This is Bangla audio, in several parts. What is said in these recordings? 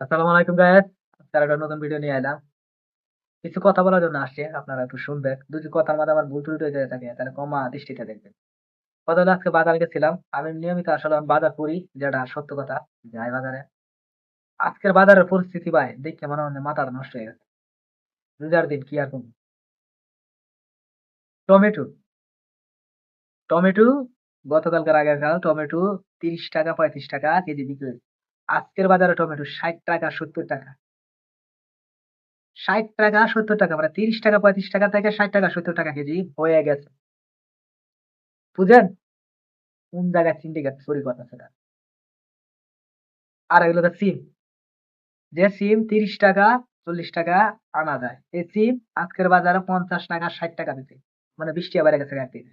আসসালামু একটা নতুন ভিডিও নিয়ে এলাম। কিছু কথা বলার জন্য আসছে, আপনারা একটু শুনবেন। দুটি কথার মধ্যে আমার ভুল ত্রুটি হয়ে থাকে তাহলে কমা দৃষ্টিতে দেখবেন। কথা হলো, আজকে বাজারে গেছিলাম। আমি নিয়মিত আসলে বাজার করি, যেটা সত্য কথা, যাই বাজারে। আজকের বাজারের পরিস্থিতি ভাই, দেখে মনে হয় মাথাটা নষ্ট হয়ে গেছে। রোজার দিন কি আর করব? টমেটো। টমেটো, গতকালকার আগের কাল টমেটো তিরিশ টাকা, পঁয়ত্রিশ টাকা কেজি বিক্রি হয়েছে। আজকের বাজারে টমেটো ষাট টাকা, সত্তর টাকা। ষাট টাকা, সত্তর টাকা মানে তিরিশ টাকা, পঁয়ত্রিশ টাকা থেকে ষাট টাকা, সত্তর টাকা কেজি হয়ে গেছে। বুঝেন কোন জায়গায় চিনতে গেছে? সরি, কথা সেটা। আর এগুলো সিম। যে সিম তিরিশ টাকা, চল্লিশ টাকা আনা যায়, এই সিম আজকের বাজারে পঞ্চাশ টাকা, ষাট টাকা দিতে মানে বৃষ্টি আবার গেছে একদিনে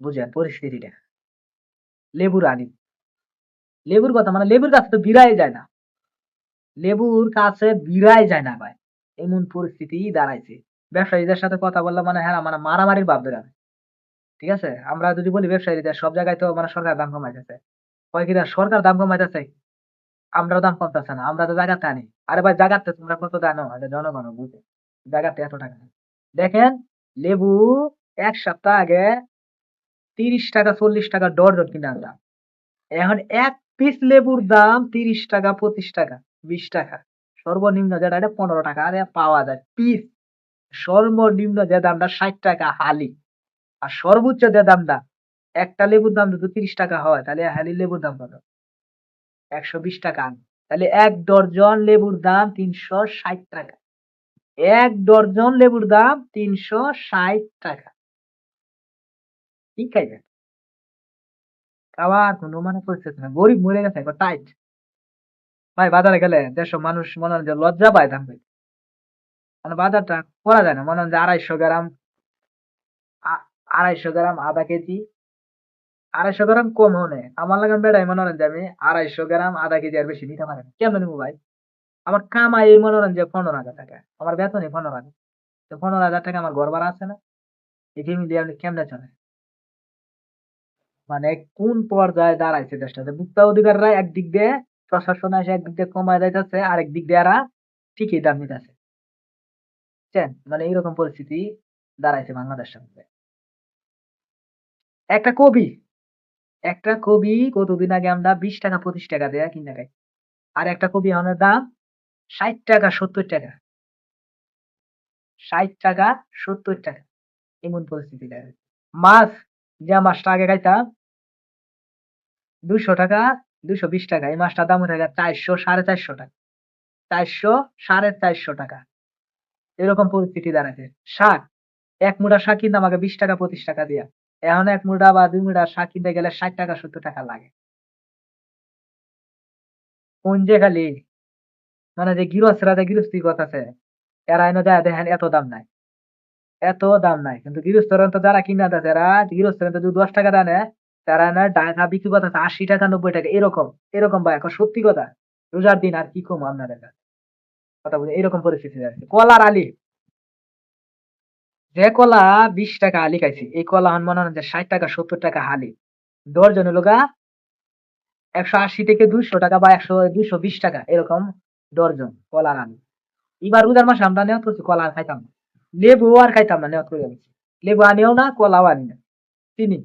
বুঝেন পরিস্থিতিটা। লেবুর আনি। লেবুর কথা মানে লেবুর কাছে তো বিড়াই যায় না। লেবুর কাছে বিড়াই যায় না ভাই। এমন পরিস্থিতি দাঁড়াইছে। ব্যবসায়ীদের সাথে কথা বললে মানে হ্যাঁ মানে মারামারির ভাব ধরে ঠিক আছে? আমরা যদি বলি ব্যবসায়ীদের, সব জায়গায় তো মানে সরকার দাম কমাইতেছে। কয় কিনা সরকার দাম কমাইতেছে, আমরাও দাম কমতেছে না, আমরা তো জায়গাতে আনি। আরে ভাই জায়গাতে তোমরা কত জানো? এটা জনগণ বুঝে। জায়গাতে এত টাকা। দেখেন, লেবু এক সপ্তাহ আগে তিরিশ টাকা, চল্লিশ টাকা ডর্জন কিনে আনলাম এখন এক পিস লেবুর দাম তিরিশ টাকা, পঁচিশ টাকা, বিশ টাকা। সর্বনিম্ন যেটা, এটা পনেরো টাকা। আরে পাওয়া যায়। পিস, সর্বনিম্ন যে দামটা, ষাট টাকা হালি। আর সর্বোচ্চ যে দামটা, একটা লেবুর দাম যদি তিরিশ টাকা হয়, তাহলে হালি লেবুর দাম কত? একশো বিশ টাকা আন তাহলে এক ডর্জন লেবুর দাম তিনশো ষাট টাকা। এক ডর্জন লেবুর দাম তিনশো ষাট টাকা। ঠিক আছে? খাওয়ার কোনো মানে পরিস্থিতি না গরিব মরে গেছে, একবার টাইট ভাই, বাজারে গেলে দেড়শো মানুষ মনে হয় লজ্জা পায় দাম পাইতে মানে বাজারটা করা যায় না। মনে হয় আড়াইশো গ্রাম আড়াইশো গ্রাম আধা কেজি। আড়াইশো গ্রাম কম হনে আমার লাগান বেড়াই মনে হয় আমি আড়াইশো গ্রাম আধা কেজি আর বেশি নিতে পারেন কেমন নিবো ভাই? আমার কামাই এই মনে হয় যে পনেরো হাজার টাকা। আমার বেতনই পনেরো হাজার। তো পনেরো হাজার টাকা আমার ঘর ভাড়া আছে না? এই ফ্যামিলি আপনি কেমনে চলে মানে কোন পর্যায়ে দাঁড়াইছে দেশটাতে? ভোক্তা অধিকাররা একদিক দিয়ে প্রশাসন এসে একদিক দিয়ে কমায় যাইতেছে আরেক দিক দিয়ে এরা ঠিকই দাম নিতেছে। মানে এইরকম পরিস্থিতি দাঁড়াইছে বাংলাদেশের মধ্যে। একটা কবি একটা কবি কতদিন আগে আমরা বিশ টাকা পঁচিশ টাকা দেয়া কিনে খাই। আর একটা কবি আমাদের দাম ষাট টাকা সত্তর টাকা। ষাট টাকা সত্তর টাকা। এমন পরিস্থিতি মাছ যে মাছটা আগে খাইতাম দুশো টাকা দুশো বিশ টাকা। এই মাছটার দাম উঠে গেছে চারশো, সাড়ে চারশো টাকা। চারশো, সাড়ে চারশো টাকা। এরকম পরিস্থিতি দাঁড়াচ্ছে শাক, এক মুঠা শাক কিনতে আমাকে বিশ টাকা, পঁচিশ টাকা দিয়া। এখন এক মুঠা বা দুই মুঠা শাক কিনতে গেলে ষাট টাকা, সত্তর টাকা লাগে। কোন যে খালি? মানে যে গৃহস্থরা যে গৃহস্থী আছে এরা এনে যায় দেখেন এত দাম নাই। এত দাম নাই। কিন্তু গৃহস্থরা তো যারা কিনা দেয় এরা গৃহস্থরা যদি দশ টাকা দানে তারা না টাকা বিক্রি করতেছে আশি টাকা, নব্বই টাকা, এরকম এরকম ভাই, এখন সত্যি কথা। রোজার দিন আর কি কম আপনাদের কাছে? কথা বলি, এরকম পরিস্থিতি আছে। কলার আলি। যে কলা বিশ টাকা আলি খাইছি, এই কলা হন মনে হয় ষাট টাকা, সত্তর টাকা হালি দশজন লোকা একশো আশি থেকে দুইশো টাকা বা একশো দুইশো বিশ টাকা, এরকম দর্জন কলার আলি। এবার রোজার মাসে আমরা নেওয়া করছি, কলা খাইতাম না। লেবু আর খাইতাম না নেওয়া করে লেবু আনিও না, কলাও আনি না। চিনি।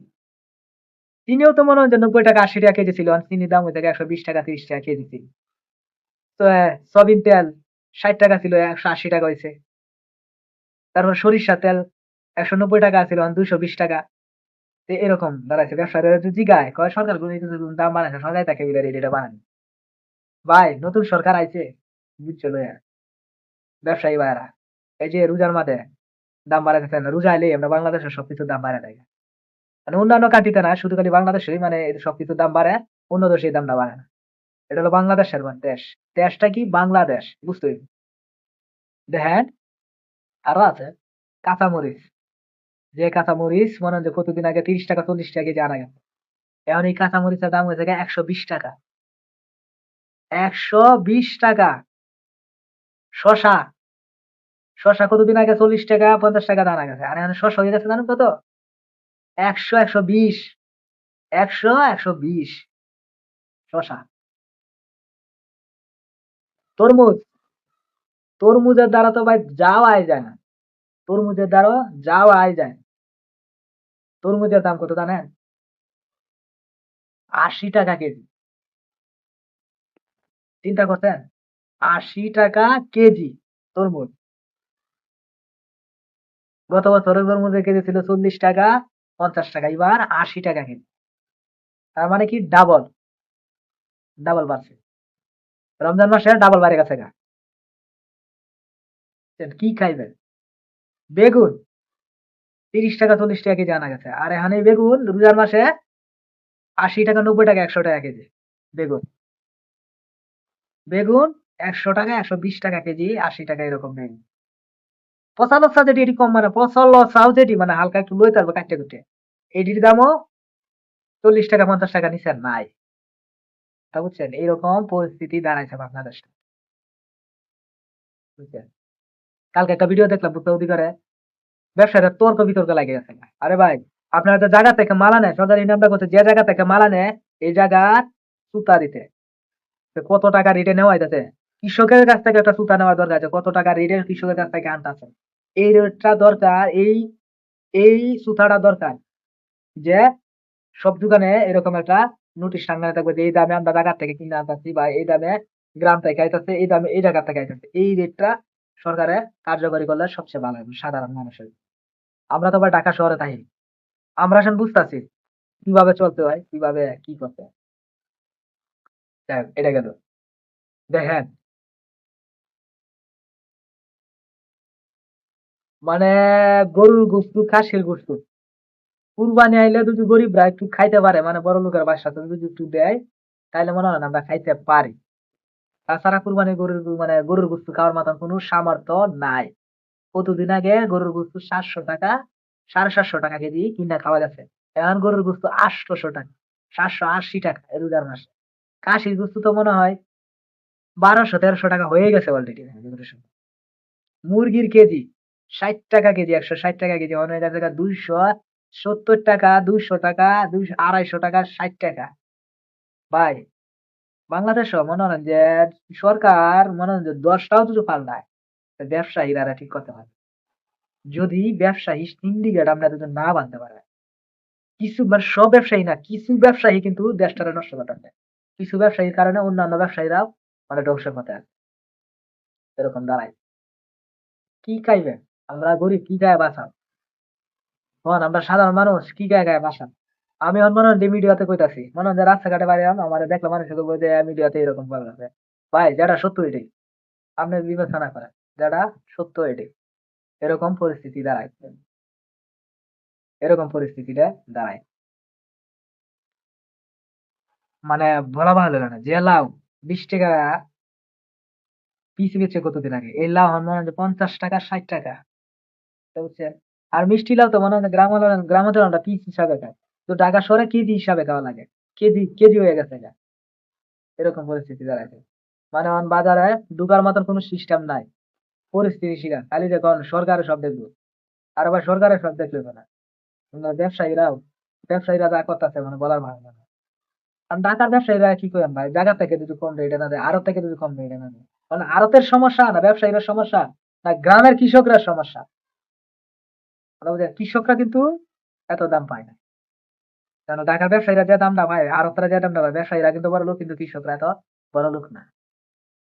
চিনিও তো মনে হয় যে নব্বই টাকা আশি টাকা কেজি ছিল। চিনির দাম হয়ে একশো বিশ টাকা তিরিশ টাকা কেজি ছিল। তো আহ, সয়াবিন তেল ষাট টাকা ছিল একশো আশি টাকা হয়েছে তারপর সরিষা তেল একশো নব্বই টাকা ছিল দুইশো বিশ টাকা। এরকম দাঁড়াইছে। ব্যবসায়ীরা যদি জিগায় কয় সরকার দাম বানাইছে সরকার তাকে বিলে এটা বানানি। ভাই নতুন সরকার আইছে বুঝছ লইয়া। ব্যবসায়ী ভাইরা এই যে রোজার মাঝে দাম বাড়াইতেছে না রোজা আইলেই আমরা বাংলাদেশের সবকিছুর দাম বাড়ায় দেয়। মানে অন্যান্য কান্ট্রিতে না, শুধু খালি বাংলাদেশেই মানে এই সবকিছুর দাম বাড়ে অন্য দেশে দাম দামটা বাড়ে না। এটা হলো বাংলাদেশের মানে দেশ। দেশটা কি? বাংলাদেশ বুঝতে দেখেন, আরও আছে, কাঁচামরিচ। যে কাঁচামরিচ, মনে হয় কতদিন আগে তিরিশ টাকা, চল্লিশ টাকা কেজি আনা গেছে এখন এই কাঁচামরিচের দাম হয়েছে একশো বিশ টাকা। একশো বিশ টাকা। শশা। শশা কতদিন আগে চল্লিশ টাকা, পঞ্চাশ টাকা দানা গেছে? আর এখন শশা হয়ে গেছে জানেন কত? একশো একশো বিশ, একশো একশো বিশ, শশা। তরমুজ, তরমুজের দ্বারা তো ভাই যাওয়াই যায় না। তরমুজের দ্বারা যাওয়াই যায় তরমুজের দাম কত জানেন? আশি টাকা কেজি। চিন্তা করছেন? আশি টাকা কেজি তরমুজ। গত বছরের তরমুজের কেজি ছিল চল্লিশ টাকা পঞ্চাশ টাকা, এবার আশি টাকা কেজি। তার মানে কি? ডাবল ডাবল বাড়ছে। রমজান মাসে ডাবল বাড়ে গেছে গা। কি খাইবেন? বেগুন। তিরিশ টাকা, চল্লিশ টাকা কেজি আনা গেছে। আর এখানে বেগুন রোজার মাসে আশি টাকা, নব্বই টাকা, একশো টাকা কেজি। বেগুন। বেগুন একশো টাকা, একশো বিশ টাকা কেজি, আশি টাকা এরকম বেগুন পচা লসা যেটি এটি কম মানে পচা লসাও যেটি মানে হালকা একটু লই তারপর কাটতে কুটে। এটির দামও চল্লিশ টাকা, পঞ্চাশ টাকা নিচে নাই। তা বুঝছেন, এইরকম পরিস্থিতি দাঁড়াইছে বাংলাদেশ। বুঝছেন? কালকে একটা ভিডিও দেখলাম বুদ্ধ অধিকারে ব্যবসাটা তর্ক বিতর্ক লাগে গেছে। আরে ভাই, আপনারা যে জায়গা থেকে মালা নেয় সরকারি নামটা করছে যে জায়গা থেকে মালা নেয় এই জায়গার সুতা দিতে। কত টাকা রেটে নেওয়া হইতেছে। কৃষকের কাছ থেকে একটা সুতা নেওয়া দরকার আছে, কত টাকা রেটে কৃষকের কাছ থেকে আনতে আছে। এই রেটটা দরকার, এই এই সুতাটা দরকার। যে সব দোকানে এরকম একটা নোটিশ টাঙ্গানো থাকবে যে এই দামে আমরা জায়গা থেকে কিনে আনতেছি বা এই দামে গ্রাম থেকে আইতেছে, এই দামে এই জায়গা থেকে আইতেছে, এই রেটটা সরকারে কার্যকরী করলে সবচেয়ে ভালো হবে সাধারণ মানুষের। আমরা তো আবার ঢাকা শহরে থাকি। আমরা এখন বুঝতেছি কীভাবে চলতে হয়, কীভাবে কি করতে হয়। এটা গেল। দেখেন মানে গরুর গুস্তু, খাসির গুস্তু। কুরবানি আইলে যদি গরিবরা একটু খাইতে পারে মানে বড় লোকের বাসাতে যদি একটু দেয় তাহলে মনে হয় আমরা খাইতে পারি। তাছাড়া কুরবানি গরুর মানে গরুর গুস্তু খাওয়ার মতন কোনো সামর্থ্য নাই। কতদিন আগে গরুর গুস্তু সাতশো টাকা, সাড়ে সাতশো টাকা কেজি কিনা খাওয়া গেছে। এখন গরুর গুস্তু আটশোশো টাকা, সাতশো আশি টাকা এই রোজার মাসে। কাশির গুস্তু তো মনে হয় বারোশো তেরোশো টাকা হয়ে গেছে অলরেডি মুরগির কেজি ষাট টাকা কেজি, একশো ষাট টাকা কেজি অনেক জায়গা দুইশো, সত্তর টাকা, দুইশো টাকা, দুইশো, আড়াইশো টাকা, ষাট টাকা। ভাই, বাংলাদেশও মনে হয় যে সরকার মনে হয় যে দশটাও পাল্টায়। তো ব্যবসায়ীরা ঠিক করতে পারে যদি ব্যবসায়ী সিন্ডিকেট আমরা যদি না বানতে পারে, কিছু সব ব্যবসায়ী না, কিছু ব্যবসায়ী কিন্তু দেশটারে নষ্ট করতেছে কিছু ব্যবসায়ীর কারণে অন্যান্য ব্যবসায়ীরাও মানে পথে আছে। এরকম দাঁড়ায়। কি খাইবে আমরা গরিব, কি গায়ে বাঁচাম? তখন আমরা সাধারণ মানুষ, কি গায়ে গায়ে বাঁচাম? আমি এখন মনে হয় মিডিয়াতে কইতাছি, মনে হয় রাস্তাঘাটে বাইরে আমার দেখলে মানুষ যে মিডিয়াতে এরকম আছে ভাই, যেটা সত্য এটাই। আপনি বিবেচনা করেন, যেটা সত্য এটাই। এরকম পরিস্থিতি দাঁড়ায়। এরকম পরিস্থিতিটা দাঁড়ায়। মানে বলা ভালো না, যে লাউ বিশ টাকা পিস বেচে কতদিন আগে? এই লাউ পঞ্চাশ টাকা, ষাট টাকা। বুঝছেন আর মিষ্টি লাউ তো মনে হয় গ্রাম গ্রামাঞ্চল আমরা পিস হিসাবে খাই তো ঢাকা শহরে কেজি হিসাবে খাওয়া লাগে। কেজি কেজি হয়ে গেছে গা। এরকম পরিস্থিতি দাঁড়াইছে। মানে এখন বাজারে ঢুকার মতন কোনো সিস্টেম নাই। পরিস্থিতি শিকার খালি দেখুন, সরকারের সব দেখব আর আবার সরকারের সব দেখলে না ব্যবসায়ীরাও ব্যবসায়ীরা যা করতেছে মানে বলার ভালো না আর ঢাকার ব্যবসায়ীরা কি করেন ভাই? জায়গা থেকে যদি কম রেটে না দেয় আরও থেকে যদি কম রেটে না দেয়। মানে আড়তের সমস্যা না ব্যবসায়ীরা সমস্যা, না গ্রামের কৃষকরা সমস্যা। কৃষকরা কিন্তু এত দাম পায় না। কেন ঢাকার ব্যবসায়ীরা যে দামটা পায় আড়তরা যে দামটা পায়, ব্যবসায়ীরা কিন্তু বড় লোক, কিন্তু কৃষকরা এত বড় লোক না।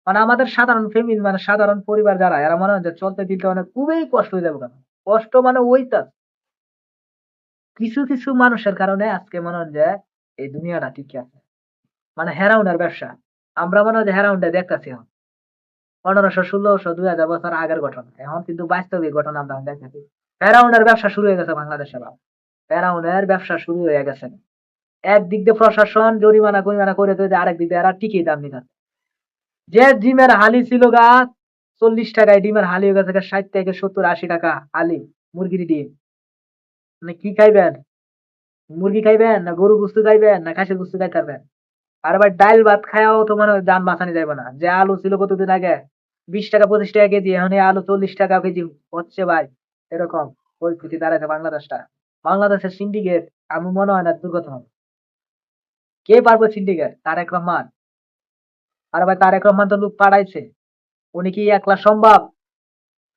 মানে আমাদের সাধারণ ফ্যামিলি মানে সাধারণ পরিবার যারা, এরা মনে হয় যে চলতে দিতে মানে খুবই কষ্ট হয়ে যাবে কেন? কষ্ট মানে ওইটা। কিছু কিছু মানুষের কারণে আজকে মনে হয় যে এই দুনিয়াটা ঠিক আছে। মানে হেরাউনের ব্যবসা। আমরা মনে হয় যে হেরাউনটা দেখতেছি এখন। পনেরোশো, ষোলোশো, দুই হাজার বছর আগের ঘটনা। এখন কিন্তু বাস্তবিক ঘটনা আমরা দেখতেছি। ফেরাউনের ব্যবসা শুরু হয়ে গেছে বাংলাদেশে বাবা ফেরাউনের ব্যবসা শুরু হয়ে গেছে। একদিক দিয়ে প্রশাসন জরিমানা, গরিমানা করে দিতে আরেক দিক দিয়ে এরা টিকিয়ে দাম নিতে যে ডিমের হালি ছিল গা, চল্লিশ টাকায় ডিমের হালি হয়ে গেছে ষাট থেকে সত্তর, আশি টাকা হালি, মুরগির ডিম। মানে কি খাইবেন? মুরগি খাইবেন না গরু গুস্তু খাইবেন না খাসির গুস্তু খাই খাবেন আর আবার ডাল ভাত খায়াও তো মানে যান বাঁচানি যাবে না। যে আলু ছিল কতদিন আগে? বিশ টাকা, পঁচিশ টাকা কেজি, এখন আলু চল্লিশ টাকা কেজি হচ্ছে ভাই। এরকম পরিস্থিতি দাঁড়াচ্ছে বাংলাদেশটা। বাংলাদেশের সিন্ডিকেট আমি মনে হয় না দুর্গত হবে। কে পারবে সিন্ডিকেট তারেক রহমান। আর ভাই, তারেক রহমান তো লোক পাড়াইছে। উনি কি একলা সম্ভব?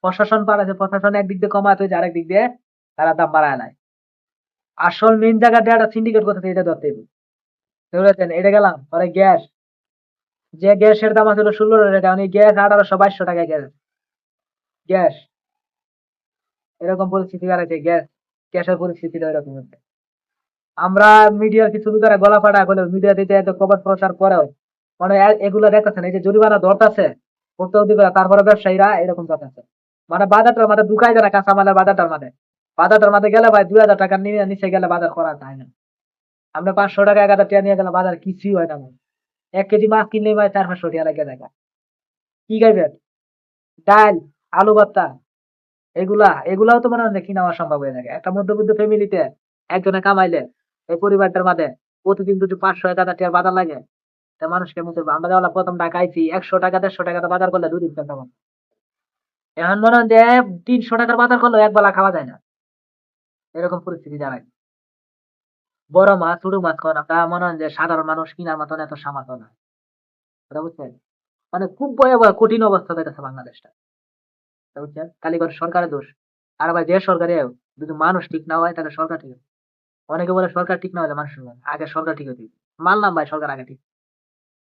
প্রশাসন পাঠাইছে প্রশাসন একদিক দিয়ে কমাতে হয়েছে আরেক দিক দিয়ে তারা দাম বাড়ায় নাই আসল মেন জায়গা একটা সিন্ডিকেট করতে এটা ধরতে বুঝতে এটা গেলাম পরে গ্যাস। যে গ্যাসের দাম আছে ষোলো টাকা উনি গ্যাস আঠারোশো বাইশশো টাকা গ্যাস গ্যাস। এরকম পরিস্থিতি দাঁড়াচ্ছে গ্যাস, গ্যাসের পরিস্থিতিটা এরকম হচ্ছে। আমরা মিডিয়ার কিছু দ্বারা গলা ফাটা করলে মিডিয়া দিতে এত খবর প্রচার করেও মানে এগুলো দেখতেছেন, এই যে জরিমানা ধরতেছে, করতে দিবে তারপরে ব্যবসায়ীরা এরকম করতেছে। মানে বাজারটার মাঝে ঢুকাই যায় না কাঁচামালের বাজারটার মাঝে বাজারটার মাঝে গেলে ভাই দুই হাজার টাকা নিয়ে নিচে গেলে বাজার করা যায় না। আমরা পাঁচশো টাকা, এক হাজার টাকা নিয়ে গেলে বাজার কিছুই হয় না ভাই। এক কেজি মাছ কিনলে ভাই চার পাঁচশো টাকা লাগে দেখা কি খাইবেন ডাল, আলু ভর্তা এগুলা, এগুলাও তো মনে হয় কিনা অসম্ভব হয়ে থাকে। একটা মধ্যবিত্ত ফ্যামিলিতে একজনে কামাইলে, এই পরিবারটার মাঝে প্রতিদিন দুটো পাঁচশো এক হাজার টাকার বাজার লাগে, তা মানুষকে মুখে আমরা যেমন প্রথম টাকা একশো টাকা, দেড়শো টাকা বাজার করলে দুদিন চলতে পারব। এখন মনে হয় যে তিনশো টাকার বাজার করলে এক বেলা খাওয়া যায় না। এরকম পরিস্থিতি দাঁড়ায় বড় মাছ, ছোট মাছ খাওয়া আমরা মনে হয় যে সাধারণ মানুষ কিনার মতন এত সামর্থ্য না। বুঝছেন? মানে খুব ভয়াবহ, কঠিন অবস্থা হইতেছে বাংলাদেশটা। বুঝছেন কালীগঞ্জ সরকারের দোষ? আর ভাই যে সরকারে যদি মানুষ ঠিক না হয়, তাহলে সরকার ঠিক অনেকে বলে সরকার ঠিক না হলে মানুষ আগে সরকার ঠিক হতে মানলাম ভাই, সরকার আগে ঠিক।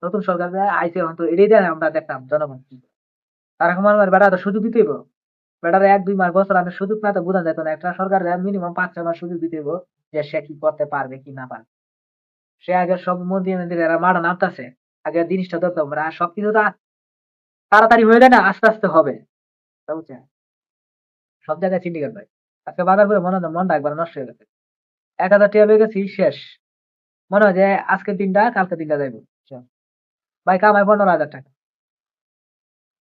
নতুন সরকার আইসে এখন তো এটাই দেয় আমরা দেখতাম জনগণ। তার আমার বেটা তো সুযোগ দিতে হইব। বেটার এক, দুই মাস, বছর আমি সুযোগ না তো বোঝা যেত না। একটা সরকার মিনিমাম পাঁচ, ছয় মাস সুযোগ দিতে যে সে কি করতে পারবে, কি না পারবে। সে আগে সব মন্দির মন্দির এরা মাঠে নামতেছে। আগে জিনিসটা ধরতে হবে। আর সবকিছু তো তাড়াতাড়ি হয়ে যায় না, আস্তে আস্তে হবে। সব জায়গায় সিন্ডিকেট ভাই। আজকে বাজার করে মনে হয় মনটা একবার নষ্ট হয়ে গেছে। এক হাজার টাকা হয়ে গেছি, শেষ। মনে হয় যে আজকের দিনটা কালকে দিনটা যাইব ভাই কামাই পনেরো হাজার টাকা।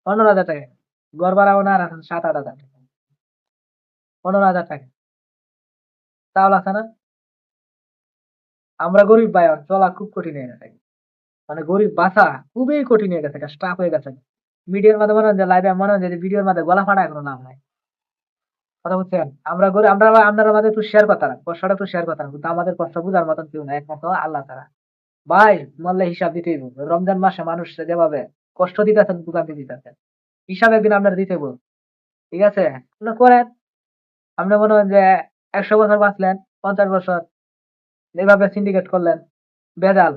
পনেরো হাজার টাকা। ঘর ভাড়াও না আর এখন সাত আট হাজার টাকা। পনেরো হাজার টাকা। তাহলে আছে না? আমরা গরিব ভাই চলা খুব কঠিন হয়ে গেছে। মানে গরিব বাঁচা খুবই কঠিন হয়ে গেছে, স্টাফ হয়ে গেছে। মিডিয়ার মাধ্যমে মনে হয় যে লাইভে মনে হয় যে ভিডিওর মাঝে গলা ফাটা কোনো নাম নাই। কথা বুঝছেন? আমরা গরিব আমরা আপনারা মাঝে একটু শেয়ার রাখ কষ্টটা একটু শেয়ার রাখ কিন্তু আমাদের কষ্ট বুঝার মতন কেউ নাই, একমাত্র আল্লাহ তারা ভাই মরলে হিসাব দিতেই হইব। রমজান মাসে মানুষ যেভাবে কষ্ট দিতেছেন দোকানতে দিতেছেন হিসাব একদিন আপনার দিতে হইব। ঠিক আছে? আপনি করেন। আপনি মনে হয় যে একশো বছর বাঁচলেন, পঞ্চাশ বছর এইভাবে সিন্ডিকেট করলেন, বেজাল।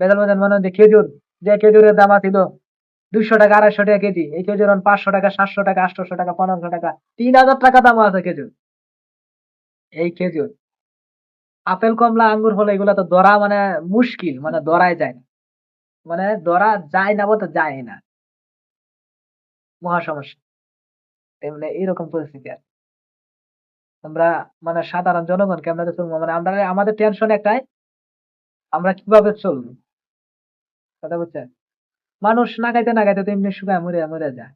বেজাল মনে হয় যে খেজুর, যে খেজুরের দাম ছিল দুইশো টাকা, আড়াইশো টাকা কেজি। এই খেজুর পাঁচশো টাকা, সাতশো টাকা, আটশোশো টাকা, পনেরোশো টাকা, তিন হাজার টাকা দাম আছে খেজুর এই খেজুর আপেল, কমলা, আঙ্গুর হলো এগুলা তো ধরা মানে মুশকিল মানে ধরাই যায় না। মানে ধরা যায় না বলতে যায় না। মহা সমস্যা। এইরকম পরিস্থিতি আর আমরা মানে সাধারণ জনগণকে আমরা তো চলবো মানে আমরা আমাদের টেনশন একটাই, আমরা কীভাবে চলবো? কথা বুঝছেন? মানুষ না খাইতে না খাইতে তো এমনি শুকায় মরে মরে যায়।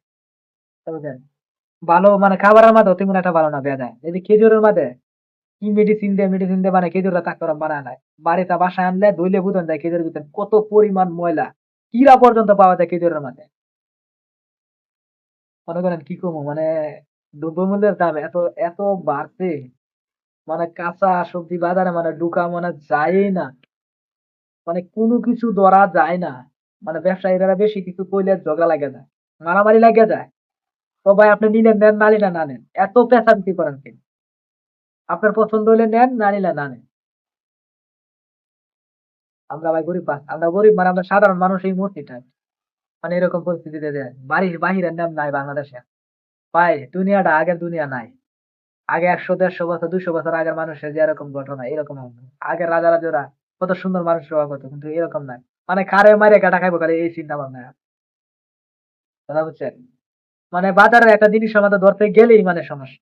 ভালো মানে খাবারের মাঝে তেমন একটা ভালো না, বেয়া যায়। এই খেজুরের মাঝে কি মেডিসিন দিয়ে মেডিসিন দিয়ে মানে খেজুরটা তাক করা বানায় নাই। বাড়িতে বাসায় আনলে ধুইলে বুঝন যায় খেজুরের ভিতরে। কত পরিমাণ ময়লা, কিরা পর্যন্ত পাওয়া যায় খেজুরের মাঝে মনে করেন কি কমো মানে দ্রব্যমূল্যের দাম এত এত বাড়ছে মানে কাঁচা সবজি বাজারে মানে ঢুকা মানে যায় না। মানে কোনো কিছু ধরা যায় না। মানে ব্যবসায়ীরা বেশি কিছু কইলে ঝগড়া লাগে যায় মারামারি লাগে যায় তো ভাই, আপনি নিলেন নেন না নিলে না নেন এত পেঁচান্তি করেন কেন? আপনার পছন্দ হলে নেন না নিলে না নেন আমরা ভাই গরিব আমরা গরিব মানে আমরা সাধারণ মানুষ এই মূর্তিটা মানে এরকম পরিস্থিতিতে বাড়ির বাহিরের নাম নাই বাংলাদেশে। ভাই, দুনিয়াটা আগের দুনিয়া নাই। আগে একশো, দেড়শো বছর দুশো বছর আগের মানুষের যে এরকম ঘটনা, এরকম আগের রাজা রাজারা কত সুন্দর মানুষ সেবা করতো, কিন্তু এরকম নাই। মানে খারে মারে কাটা খাইবো খালি, এই চিন্তা ভাবনা। কথা বুঝছেন? মানে বাজারে একটা জিনিস মধ্যে ধরতে গেলেই মানে সমস্যা।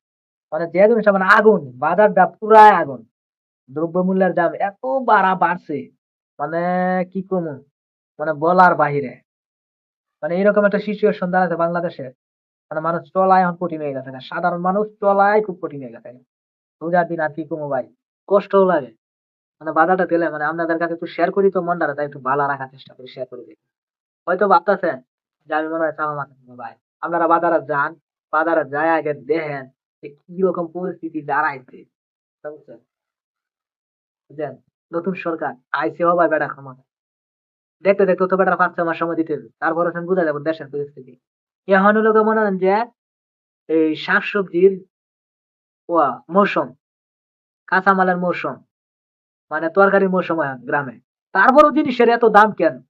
মানে যে জিনিসটা মানে আগুন, বাজারটা পুরাই আগুন। দ্রব্যমূল্যের দাম এত বাড়া বাড়ছে মানে কি কম? মানে বলার বাহিরে। মানে এরকম একটা সিচুয়েশন দাঁড়াচ্ছে বাংলাদেশে। মানে মানুষ চলায় এখন কঠিন হয়ে গেছে। সাধারণ মানুষ চলায় খুব কঠিন হয়ে গেছে। রোজার দিন আর কি কমো ভাই? কষ্টও লাগে। মানে বাধাটা দিলে মানে আপনাদের কাছে একটু শেয়ার করি তো মনটা তাই একটু ভালো রাখার চেষ্টা করি শেয়ার করে দিই। হয়তো ভাবতেছেন যে আমি মনে হয় চাওয়া মাথা ভাই। আপনারা বাজারে যান, বাজারে যায় আগে দেখেন যে কি রকম পরিস্থিতি দাঁড়াইছে। বুঝছেন? নতুন সরকার, আইসে হবে বেটা ক্ষমতা। দেখতে দেখতে তো বেটার পাঁচ মাস সময় দিতে তারপরে তুমি বুঝা যাবে দেশের পরিস্থিতি। এখন গিয়ে মনে করেন যে এই শাকসবজির মৌসুম, কাঁচামালের মৌসুম। মানে তরকারির মৌসুম গ্রামে। তারপরও জিনিসের এত দাম কেন?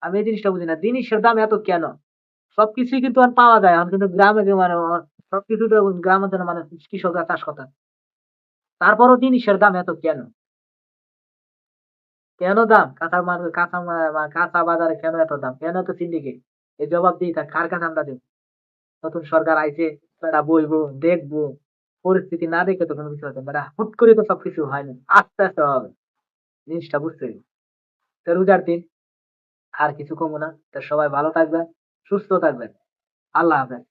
আমি এই জিনিসটা বুঝি না। জিনিসের দাম এত কেন? সবকিছুই কিন্তু পাওয়া যায়। এখন কিন্তু গ্রামে মানে সবকিছু গ্রাম মানে কৃষকরা চাষ করতে তারপরও জিনিসের দাম এত কেন? কেন দাম? কাঁচা মাল কাঁচা মা- মা- কাঁচা বাজারে কেন এত দাম? কেন এত সিন্ডিকেট? এই জবাব দিই তা কার কাছে আমরা দেব? নতুন সরকার আইছে তারা বইবো, দেখব। পরিস্থিতি না দেখে তো কোনো কিছু হতো না হুট করে তো সবকিছু হয় না। আস্তে আস্তে হবে। জিনিসটা বুঝতে তো রোজার দিন আর কিছু কমো না। তো সবাই ভালো থাকবেন, সুস্থ থাকবেন। আল্লাহ হাফেজ।